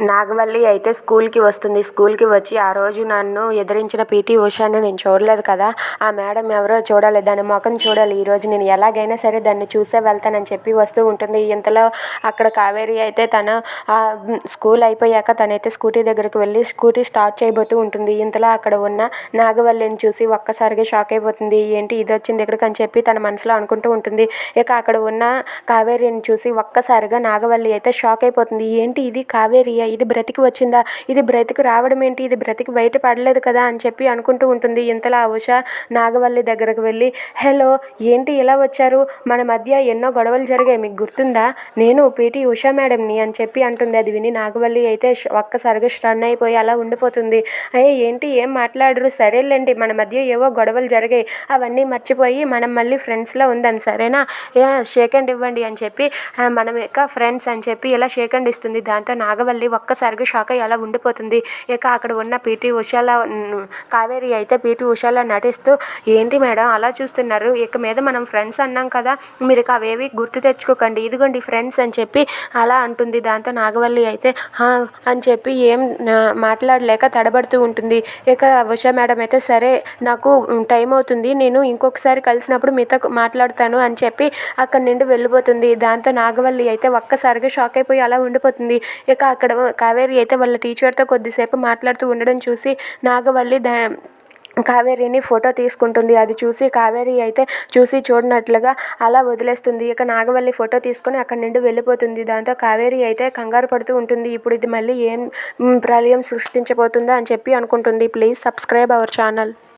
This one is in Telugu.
నాగవల్లి అయితే స్కూల్కి వస్తుంది. స్కూల్కి వచ్చి ఆ రోజు నన్ను ఎదిరించిన పీటీ ఉషాను నేను చూడలేదు కదా. ఆ మేడం ఎవరో చూడాలి. దాని ముఖం చూడాలి. ఈరోజు నేను ఎలాగైనా సరే దాన్ని చూసే వెళ్తానని చెప్పి వస్తూ ఉంటుంది. ఇంతలో అక్కడ కావేరి అయితే తన ఆ స్కూల్ అయిపోయాక తనైతే స్కూటీ దగ్గరికి వెళ్ళి స్కూటీ స్టార్ట్ చేయబోతూ ఉంటుంది. ఇంతలో అక్కడ ఉన్న నాగవల్లిని చూసి ఒక్కసారిగా షాక్ అయిపోతుంది. ఏంటి ఇది వచ్చింది ఇక్కడికి? అని చెప్పి తన మనసులో అనుకుంటూ ఉంటుంది. ఇక అక్కడ ఉన్న కావేరిని చూసి ఒక్కసారిగా నాగవల్లి అయితే షాక్ అయిపోతుంది. ఏంటి ఇది కావేరియా? ఇది బ్రతికి వచ్చిందా? ఇది బ్రతికి రావడం ఏంటి? ఇది బ్రతికి బయట పడలేదు కదా అని చెప్పి అనుకుంటూ ఉంటుంది ఇంతలో ఆ ఉష నాగవల్లి దగ్గరకు వెళ్ళి. హలో ఏంటి ఇలా వచ్చారు? మన మధ్య ఎన్నో గొడవలు జరిగాయి మీకు గుర్తుందా? నేను పీటీ ఉషా మేడంని అని చెప్పి అంటుంది. అది విని నాగవల్లి అయితే ఒక్కసారిగా స్టన్ అయిపోయి అలా ఉండిపోతుంది. అయ్యే ఏంటి? ఏం మాట్లాడరు? సరేలేండి మన మధ్య ఏవో గొడవలు జరిగాయి. అవన్నీ మర్చిపోయి మనం మళ్ళీ ఫ్రెండ్స్లో ఉందాం సరేనా? షేక్ అండ్ ఇవ్వండి అని చెప్పి మనం ఇక ఫ్రెండ్స్ అని చెప్పి ఇలా షేక్ అండ్ ఇస్తుంది. దాంతో నాగవల్లి ఒక్కసారిగా షాక్ అయ్యి అలా ఉండిపోతుంది. ఇక అక్కడ ఉన్న పీటీ ఉషాల కావేరి అయితే పీటీ ఉషాల నటిస్తూ ఏంటి మేడం అలా చూస్తున్నారు? ఇక మీద మనం ఫ్రెండ్స్ అన్నాం కదా మీరు ఇక అవేవి గుర్తు తెచ్చుకోకండి. ఇదిగోండి ఫ్రెండ్స్ అని చెప్పి అలా అంటుంది. దాంతో నాగవల్లి అయితే అని చెప్పి ఏం మాట్లాడలేక తడబడుతూ ఉంటుంది. ఇక ఉషా మేడం అయితే సరే నాకు టైం అవుతుంది. నేను ఇంకొకసారి కలిసినప్పుడు మీతో మాట్లాడతాను అని చెప్పి అక్కడి నుండి వెళ్ళిపోతుంది. దాంతో నాగవల్లి అయితే ఒక్కసారిగా షాక్ అయిపోయి అలా ఉండిపోతుంది. ఇక అక్కడ కావేరి అయితే వాళ్ళ టీచర్తో కొద్దిసేపు మాట్లాడుతూ ఉండడం చూసి నాగవల్లి దా కావేరిని ఫోటో తీసుకుంటుంది. అది చూసి కావేరి అయితే చూసి చూడనట్లుగా అలా వదిలేస్తుంది. ఇక నాగవల్లి ఫోటో తీసుకొని అక్కడి నుండి వెళ్ళిపోతుంది. దాంతో కావేరి అయితే కంగారు పడుతూ ఉంటుంది. ఇప్పుడు ఇది మళ్ళీ ఏం ప్రళయం సృష్టించబోతుందా అని చెప్పి అనుకుంటుంది. Please subscribe our channel.